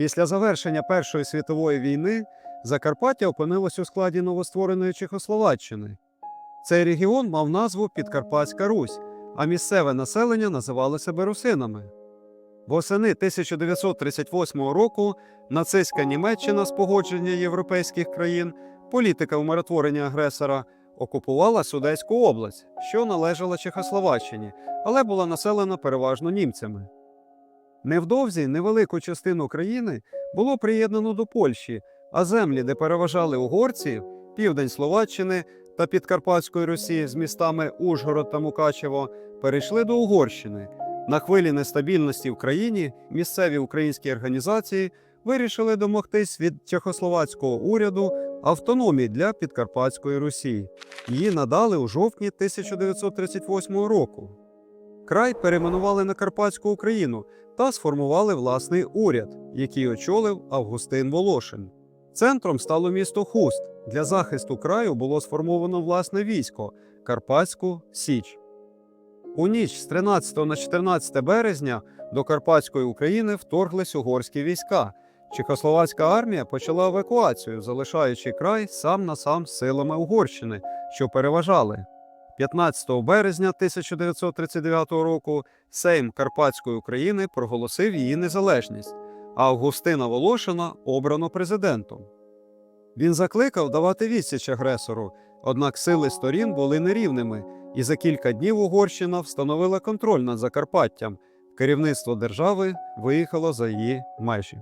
Після завершення Першої світової війни Закарпаття опинилось у складі новоствореної Чехословаччини. Цей регіон мав назву Підкарпатська Русь, а місцеве населення називало себе русинами. Восени 1938 року нацистська Німеччина з погодження європейських країн, політика умиротворення агресора, окупувала Судетську область, що належала Чехословаччині, але була населена переважно німцями. Невдовзі невелику частину країни було приєднано до Польщі, а землі, де переважали угорці, південь Словаччини та Підкарпатської Русі з містами Ужгород та Мукачево, перейшли до Угорщини. На хвилі нестабільності в країні місцеві українські організації вирішили домогтись від чехословацького уряду автономії для Підкарпатської Русі. Її надали у жовтні 1938 року. Край перейменували на Карпатську Україну та сформували власний уряд, який очолив Августин Волошин. Центром стало місто Хуст. Для захисту краю було сформовано власне військо Карпатську Січ. У ніч з 13 на 14 березня до Карпатської України вторглись угорські війська. Чехословацька армія почала евакуацію, залишаючи край сам на сам силами Угорщини, що переважали. 15 березня 1939 року Сейм Карпатської України проголосив її незалежність, а Августина Волошина обрано президентом. Він закликав давати відсіч агресору, однак сили сторін були нерівними, і за кілька днів Угорщина встановила контроль над Закарпаттям. Керівництво держави виїхало за її межі.